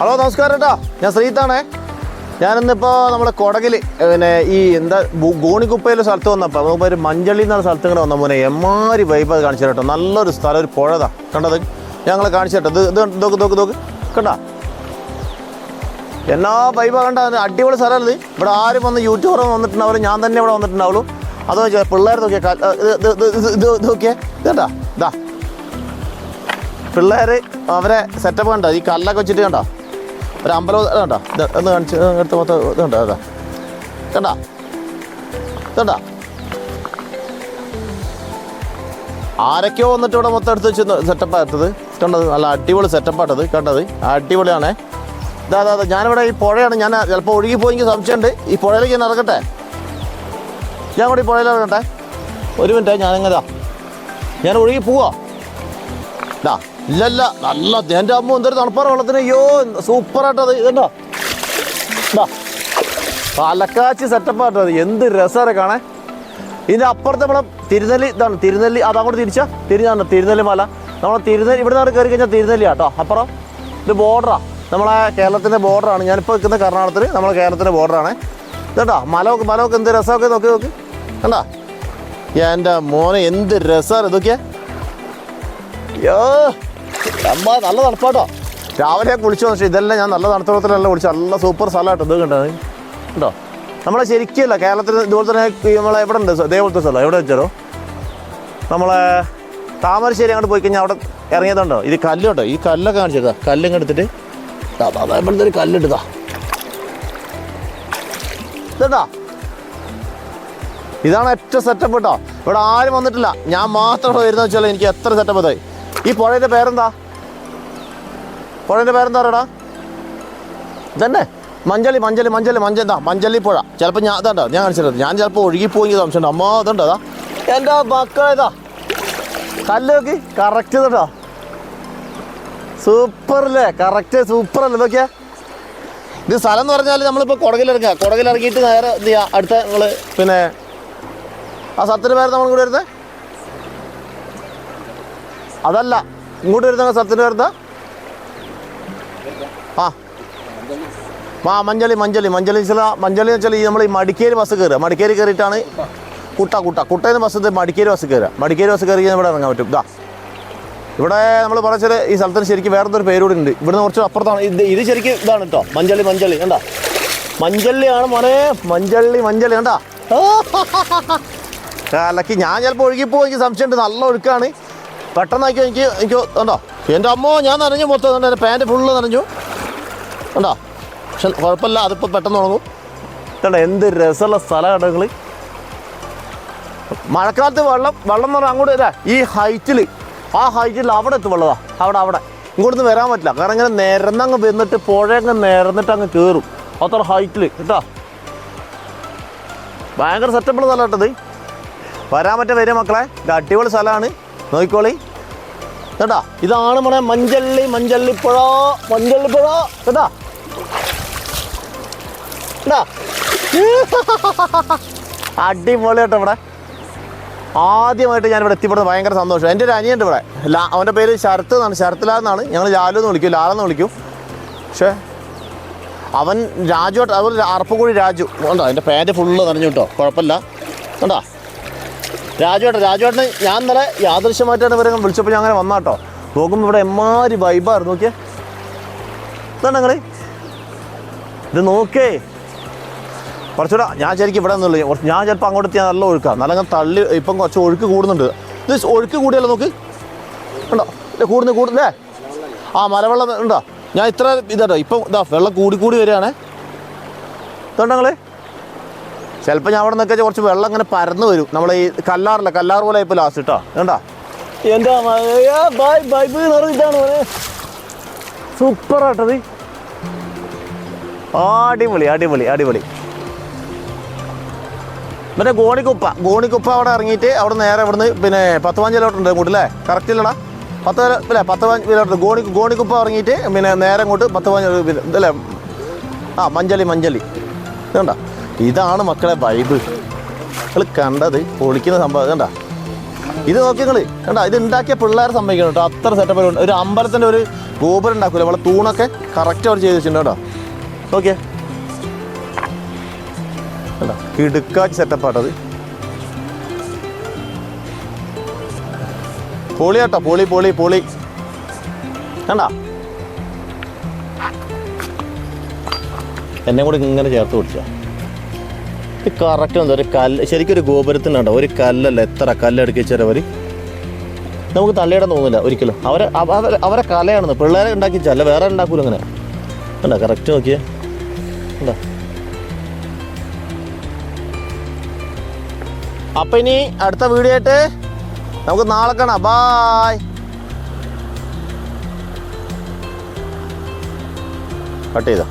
Hello നമസ്കാരം കേട്ടോ ഞാൻ ശ്രീത്താണേ. ഞാനിന്നിപ്പോൾ നമ്മുടെ കൊടകിൽ പിന്നെ ഈ എന്താ ഗോണിക്കുപ്പയിലെ സ്ഥലത്ത് വന്നപ്പോൾ നമുക്ക് ഒരു മഞ്ചള്ളി എന്ന സ്ഥലത്ത് ഇങ്ങനെ വന്ന മോനെ എമ്മാരി വൈബ് അത് കാണിച്ചു കേട്ടോ നല്ലൊരു സ്ഥലം ഒരു പുഴതാ കണ്ടത് ഞങ്ങൾ കാണിച്ചു കേട്ടോ ഇത് ഇത് നോക്ക് നോക്ക് നോക്ക്. കണ്ട? എന്നാ വൈബ കണ്ട? അടിപൊളി സ്ഥലമല്ലേ ഇവിടെ ആരും വന്ന് യൂട്യൂബർ വന്നിട്ടുണ്ടാവില്ല. ഞാൻ തന്നെ ഇവിടെ വന്നിട്ടുണ്ടാവുള്ളൂ. അതോ പിള്ളേർ നോക്കിയാൽ ഇത് നോക്കിയേ. ഇതേട്ടാ ഇതാ പിള്ളേർ അവരെ സെറ്റപ്പ് കണ്ടോ? ഈ കല്ലൊക്കെ വെച്ചിട്ട് കണ്ടോ? ഒരു അമ്പലം ഇത് കണ്ടോ? ഇത് ഒന്ന് കാണിച്ച് എടുത്ത് മൊത്തം ഇത് കണ്ടോ? അതാ കണ്ടോ? കണ്ടോ? ആരൊക്കെയോ വന്നിട്ട് ഇവിടെ മൊത്തം എടുത്ത് വെച്ച് സെറ്റപ്പ് എടുത്തത് കണ്ടത്? നല്ല അടിപൊളി സെറ്റപ്പ് ആട്ടത്. കണ്ടത്? അടിപൊളിയാണേ. ഇതാ അതാ ഞാനിവിടെ ഈ പുഴയാണ്. ഞാൻ ചിലപ്പോൾ ഒഴുകി പോയി എനിക്ക് സംശയമുണ്ട്. ഈ പുഴയിലേക്ക് ഞാൻ ഇറങ്ങട്ടെ? ഞാൻ കൂടി പുഴയിൽ ഇറങ്ങട്ടെ? ഒരു മിനിറ്റ് ഞാനിങ്ങതാ ഞാൻ ഒഴുകി പോവാ. ഇതാ. ഇല്ലല്ല നല്ല എന്റെ അമ്മ എന്തൊരു തണുപ്പാറ വെള്ളത്തിന്. അയ്യോ സൂപ്പറായിട്ടത് ഇതുണ്ടോ ഇതാ പാലക്കാച്ചി സെറ്റപ്പ് ആയിട്ടത് എന്ത് രസമാണ് കാണേ ഇതിന്റെ അപ്പുറത്ത് നമ്മളെ തിരുനെല്ലി ഇതാണ് തിരുനെല്ലി. അതങ്ങോട്ട് തിരിച്ചാ? തിരിഞ്ഞാണ് തിരുനെല്ലി മല. നമ്മളെ തിരുനെല്ലി ഇവിടെ നിന്ന് കയറി കഴിഞ്ഞാൽ തിരുനെല്ലി കേട്ടോ അപ്പുറം ഇത് ബോർഡറാ നമ്മളെ കേരളത്തിന്റെ ബോർഡറാണ് ഞാനിപ്പോൾ നിൽക്കുന്ന കർണാടകത്തിൽ നമ്മളെ കേരളത്തിന്റെ ബോർഡറാണ് ഇതേട്ടോ മലമൊക്കെ മലമൊക്കെ എന്ത് രസമൊക്കെ നോക്കി നോക്ക്. കണ്ടാ? എന്റെ മോനെ എന്ത് രസമാണ് ഇതൊക്കെ അയ്യോ. അമ്മ നല്ല തണുപ്പാട്ടോ. രാവിലെ കുളിച്ചു പക്ഷേ ഇതെല്ലാം ഞാൻ നല്ല തണുത്തവത്തിലല്ല കുളിച്ചു നല്ല സൂപ്പർ സ്ഥലമായിട്ടോ ഇത് കണ്ടോ? ഉണ്ടോ നമ്മളെ ശരിക്കല്ല കേരളത്തിൽ ഇതുപോലെ തന്നെ നമ്മളെ എവിടെ ഉണ്ട്? ഇതേപോലത്തെ സ്ഥലം. എവിടെ വെച്ചാലോ? നമ്മളെ താമരശ്ശേരി അങ്ങോട്ട് പോയി കഴിഞ്ഞാൽ അവിടെ ഇറങ്ങിയതുണ്ടോ? ഇത് കല്ല് കല്ലുണ്ടോ? ഈ കല്ലൊക്കെ കാണിച്ചതാ കല്ലൊക്കെ എടുത്തിട്ട്. ഇവിടുത്തെ ഒരു കല്ലിട്ടതാ ഇതാ ഇതാണ് ഏറ്റവും സെറ്റപ്പ് കേട്ടോ ഇവിടെ ആരും വന്നിട്ടില്ല. ഞാൻ മാത്രം വരുന്നത് വെച്ചാൽ എനിക്ക് എത്ര സെറ്റപ്പ് ഇതായി ഈ പുഴയുടെ പേരെന്താ? പുഴയുടെ പേരെന്താ പറയടാ? ഇതന്നെ. മഞ്ചളി മഞ്ചളി മഞ്ചളി മഞ്ച എന്താ മഞ്ചളി പുഴ. ചിലപ്പോൾ ഞാൻ അതണ്ട ഞാൻ കാണിച്ചിട്ടുണ്ട്. ഞാൻ ചിലപ്പോൾ ഒഴുകിപ്പോയി സംശയമുണ്ട്. അമ്മ അതുണ്ടോ അതാ എന്റെ മക്കളേതാ കല്ല് നോക്കി. കറക്റ്റ് ഇതാ സൂപ്പർ അല്ലേ? കറക്റ്റ് സൂപ്പർ അല്ലേ? നോക്കിയാ. ഇത് സ്ഥലം എന്ന് പറഞ്ഞാൽ നമ്മളിപ്പോൾ കുടകിലിറങ്ങുക. കുടകിലിറങ്ങിയിട്ട് നേരെ എന്ത് ചെയ്യുക അടുത്ത നിങ്ങൾ പിന്നെ ആ സ്ഥലത്തിന്റെ പേര് നമ്മൾ കൂടെ വരുന്നത് അതല്ല ഇങ്ങോട്ട് വരുന്ന സ്ഥലത്തിന് വരുന്ന ആ. ആ മഞ്ചളി മഞ്ചളി മഞ്ചളി ചില മഞ്ചളി വെച്ചാൽ ഈ നമ്മൾ ഈ മടിക്കേരി ബസ് കയറുക മടിക്കേരി കയറിയിട്ടാണ് കുട്ട കുട്ട. കുട്ടയിൽ നിന്ന് ബസ് മടിക്കേരി ബസ് കയറുക മടിക്കേരി ബസ് കയറി ഇവിടെ ഇറങ്ങാൻ പറ്റും. ഇതാ ഇവിടെ നമ്മൾ പറഞ്ഞാൽ ഈ സ്ഥലത്തിന് ശരിക്കും വേറെ ഒരു പേര് കൂടി ഉണ്ട്. ഇവിടുന്ന് കുറച്ച് അപ്പുറത്താണ്. ഇത് ഇത് ശരിക്കും ഇതാണ് കേട്ടോ മഞ്ചളി മഞ്ചളി കണ്ടാ? മഞ്ചള്ളിയാണ് മോനെ. മഞ്ചള്ളി മഞ്ചളി കണ്ടാ? കാലക്ക് ഞാൻ ചിലപ്പോൾ ഒഴുകിപ്പോ എനിക്ക് സംശയമുണ്ട്. നല്ല ഒഴുക്കാണ്. പെട്ടെന്നാക്കി എനിക്ക് എനിക്ക് ഉണ്ടോ എന്റെ അമ്മോ ഞാൻ നനഞ്ഞു മൊത്തം. എന്റെ പാന്റ് ഫുള്ള് നനഞ്ഞു. ഉണ്ടോ പക്ഷെ കുഴപ്പമില്ല അതിപ്പോൾ പെട്ടെന്ന് ഉണങ്ങും. കണ്ടോ? എന്ത് രസമുള്ള സ്ഥലമാണ് നിങ്ങൾ മഴക്കാലത്ത് വെള്ളം വെള്ളം എന്ന് പറഞ്ഞാൽ അങ്ങോട്ട് ഇതാ ഈ ഹൈറ്റിൽ ആ ഹൈറ്റിൽ അവിടെ എത്തും വെള്ളതാ. അവിടെ അവിടെ. ഇങ്ങോട്ടൊന്നും വരാൻ പറ്റില്ല. കാരണം ഇങ്ങനെ നിരന്നങ്ങ് വന്നിട്ട് പുഴയങ്ങ് നിരന്നിട്ട് അങ്ങ് കയറും അത്ര ഹൈറ്റിൽ കേട്ടോ? ഭയങ്കര സെറ്റപ്പുള്ള സ്ഥലം കേട്ടത് വരാൻ പറ്റ വരും മക്കളെ. ഇത് അടിപൊളി സ്ഥലമാണ്. നോക്കിക്കോളി. കേട്ടാ ഇതാണ് മോനെ മഞ്ചള്ളി മഞ്ചള്ളിപ്പുഴ മഞ്ചള്ളിപ്പുഴ. കേട്ടാ. കേട്ടാ. അടിപൊളി കേട്ടോ ഇവിടെ. ആദ്യമായിട്ട് ഞാനിവിടെ എത്തിപ്പെടുന്നത് ഭയങ്കര സന്തോഷം. എന്റെ ഒരു അനിയുണ്ട് ഇവിടെ. ലാ അവന്റെ പേര് ശരത്ത് എന്നാണ്. ശരത്ലാൽ എന്നാണ്. ഞങ്ങൾ ലാലു എന്ന് വിളിക്കും. ലാലെന്ന് വിളിക്കും. പക്ഷേ അവൻ രാജു അവൻ അറപ്പുകൂടി രാജു. ഉണ്ടോ എന്റെ പേര് ഫുള്ള് നനഞ്ഞു കേട്ടോ. കുഴപ്പമില്ല. കണ്ടോ? രാജുവേട്ടൻ രാജുവേട്ടന് ഞാൻ ഇന്നലെ യാദൃശ്യമായിട്ടാണ് ഇവരെ വിളിച്ചപ്പോൾ ഞാൻ അങ്ങനെ വന്നാട്ടോ. നോക്കുമ്പോൾ ഇവിടെ എമ്മാരി വൈബായിരുന്നു നോക്കിയേ. ഇതാണ് നിങ്ങൾ ഇത് നോക്കേ. കുറച്ചുകൂടെ ഞാൻ ശരിക്കും ഇവിടെ നിന്നുള്ളൂ. ഞാൻ ചിലപ്പോൾ അങ്ങോട്ട് എത്തിയാൽ നല്ല ഒഴുക്കാം. നല്ല അങ്ങനെ തള്ളി ഇപ്പം കുറച്ച് ഒഴുക്ക് കൂടുന്നുണ്ട്. ഇത് ഒഴുക്ക് കൂടിയല്ലോ നോക്ക്. ഉണ്ടോ കൂടുന്നു കൂടുന്നേ ആ മലവെള്ളം ഉണ്ടോ? ഞാൻ ഇത്ര ഇതാട്ടോ. ഇപ്പം ഇതാ വെള്ളം കൂടി കൂടി വരികയാണേ. ഇതുണ്ടോ ചിലപ്പോൾ ഞാൻ അവിടെ നിന്നൊക്കെ കുറച്ച് വെള്ളം ഇങ്ങനെ പരന്ന് വരും. നമ്മൾ ഈ കല്ലാറില്ല കല്ലാർ പോലെ ഇപ്പോൾ ലാസ്റ്റ് കേട്ടോ കണ്ടാ? ഇതാണ് സൂപ്പർ ആട്ടത് അടിപൊളി അടിപൊളി അടിപൊളി. മറ്റേ ഗോണിക്കുപ്പ. ഗോണിക്കുപ്പ അവിടെ ഇറങ്ങിയിട്ട് അവിടെ നേരെ ഇവിടുന്ന് പിന്നെ പത്ത് പതിനഞ്ച് കിലോമീറ്റർ ഉണ്ട് ഇങ്ങോട്ട് അല്ലേ കറക്റ്റ് ഇല്ലടാ. പത്ത് അല്ലേ പത്ത് പതിനഞ്ച് കിലോമീറ്റർ ഗോണി ഗോണിക്കുപ്പ ഇറങ്ങിയിട്ട് പിന്നെ നേരെ ഇങ്ങോട്ട് പത്ത് പതിനഞ്ച് ആ മഞ്ചളി മഞ്ചളി ഇതുണ്ട ഇതാണ് മക്കളെ വൈബ് നിങ്ങൾ കണ്ടത് പൊളിക്കുന്ന സംഭവം കണ്ട? ഇത് നോക്കി നിങ്ങൾ കണ്ട? ഇത് ഉണ്ടാക്കിയ പിള്ളേരെ സമ്മതിക്കണം കേട്ടോ അത്ര സെറ്റപ്പ് ഒരു അമ്പലത്തിന്റെ ഒരു ഗോപുരം ഉണ്ടാക്കൂല നമ്മളെ തൂണൊക്കെ കറക്റ്റ് അവർ ചെയ്ത് വെച്ചിട്ടുണ്ട് കേട്ടോ. ഓക്കെ കണ്ടോ? കിടുക്കാച്ച് സെറ്റപ്പാട്ടത് പൊളി കേട്ടോ. പൊളി പൊളി പൊളി. കണ്ട? എന്നെ കൂടി ഇങ്ങനെ ചേർത്ത് പിടിച്ച. ഇത് കറക്റ്റ് എന്താ? ഒരു കല്ല് ശരിക്കും ഒരു ഗോപുരത്തിനുണ്ടോ ഒരു കല്ലല്ല എത്ര കല്ലെടുക്കി അവർ നമുക്ക് തള്ളിയിടാൻ തോന്നില്ല ഒരിക്കലും. അവരെ അവ- അവരെ അവരെ കലയാണെന്ന്. പിള്ളേരെ ഉണ്ടാക്കിച്ചല്ല വേറെ ഉണ്ടാക്കൂല അങ്ങനെ. അല്ല കറക്റ്റ് നോക്കിയേ. എന്താ അപ്പൊ ഇനി അടുത്ത വീഡിയോ ആയിട്ട് നമുക്ക് നാളെ കാണാം. ബായ് കട്ട് ചെയ്തോ?